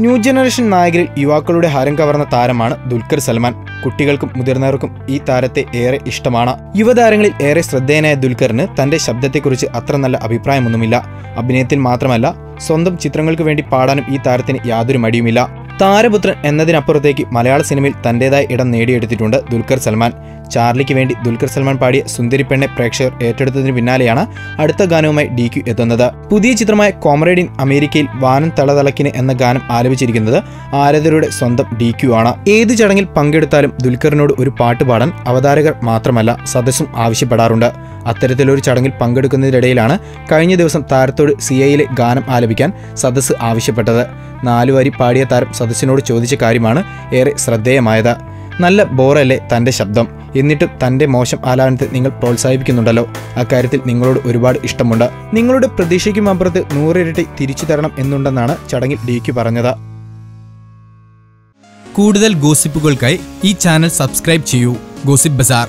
New generation നായകരിൽ യുവാക്കളുടെ ഹരം കവർന്ന താരമാണ് ദുൽഖർ സൽമാൻ. കുട്ടികൾക്കും മുതിർന്നവർക്കും ഈ താരത്തെ ഏറെ ഇഷ്ടമാണ്. യുവതാരങ്ങളിൽ ഏറെ ശ്രദ്ധേയനായ ദുൽഖറിന് തന്റെ ശബ്ദത്തെക്കുറിച്ച് അത്ര നല്ല അഭിപ്രായമൊന്നുമില്ല. അഭിനയത്തിൽ മാത്രമല്ല സ്വന്തം ചിത്രങ്ങൾക്ക് വേണ്ടി പാടാനും ഈ താരത്തിന് യാതൊരു മടിയുമില്ല. താരപുത്രൻ എന്നതിനപ്പുറത്തേക്ക് മലയാള സിനിമയിൽ തന്റേതായ ഇടം നേടിയെടുത്തിട്ടുണ്ട് ദുൽഖർ സൽമാൻ. ചാർലിക്ക് വേണ്ടി ദുൽഖർ സൽമാൻ പാടിയ സുന്ദരി പെണ്ണെ പ്രേക്ഷകർ ഏറ്റെടുത്തതിന് പിന്നാലെയാണ് അടുത്ത ഗാനവുമായി ഡി ക്യു എത്തുന്നത്. പുതിയ ചിത്രമായ കോമ്രേഡ് ഇൻ അമേരിക്കയിൽ വാനം തളതളക്കിന് എന്ന ഗാനം ആലപിച്ചിരിക്കുന്നത് ആരാധകരുടെ സ്വന്തം ഡി ക്യു ആണ്. ഏത് ചടങ്ങിൽ പങ്കെടുത്താലും ദുൽഖറിനോട് ഒരു പാട്ട് പാടാൻ അവതാരകർ മാത്രമല്ല സദസ്സും ആവശ്യപ്പെടാറുണ്ട്. അത്തരത്തിലൊരു ചടങ്ങിൽ പങ്കെടുക്കുന്നതിനിടയിലാണ് കഴിഞ്ഞ ദിവസം താരത്തോട് സി ഐയിലെ ഗാനം ആലപിക്കാൻ സദസ്സ് ആവശ്യപ്പെട്ടത്. നാലു വരി പാടിയ താരം സദസ്സിനോട് ചോദിച്ച കാര്യമാണ് ഏറെ ശ്രദ്ധേയമായത്. നല്ല ബോറല്ലേ തന്റെ ശബ്ദം. എന്നിട്ടും തന്റെ മോശം ആലാപനത്തെ നിങ്ങൾ പ്രോത്സാഹിപ്പിക്കുന്നുണ്ടല്ലോ. അക്കാര്യത്തിൽ നിങ്ങളോട് ഒരുപാട് ഇഷ്ടമുണ്ട്. നിങ്ങളുടെ പ്രതീക്ഷയ്ക്കും അപ്പുറത്ത് നൂറിരട്ടി തിരിച്ചു തരണം എന്നുണ്ടെന്നാണ് ചടങ്ങിൽ ഡി ക്യു പറഞ്ഞത്. കൂടുതൽ ഗോസിപ്പുകൾക്കായി ഈ ചാനൽ സബ്സ്ക്രൈബ് ചെയ്യൂ. Gossip bazaar.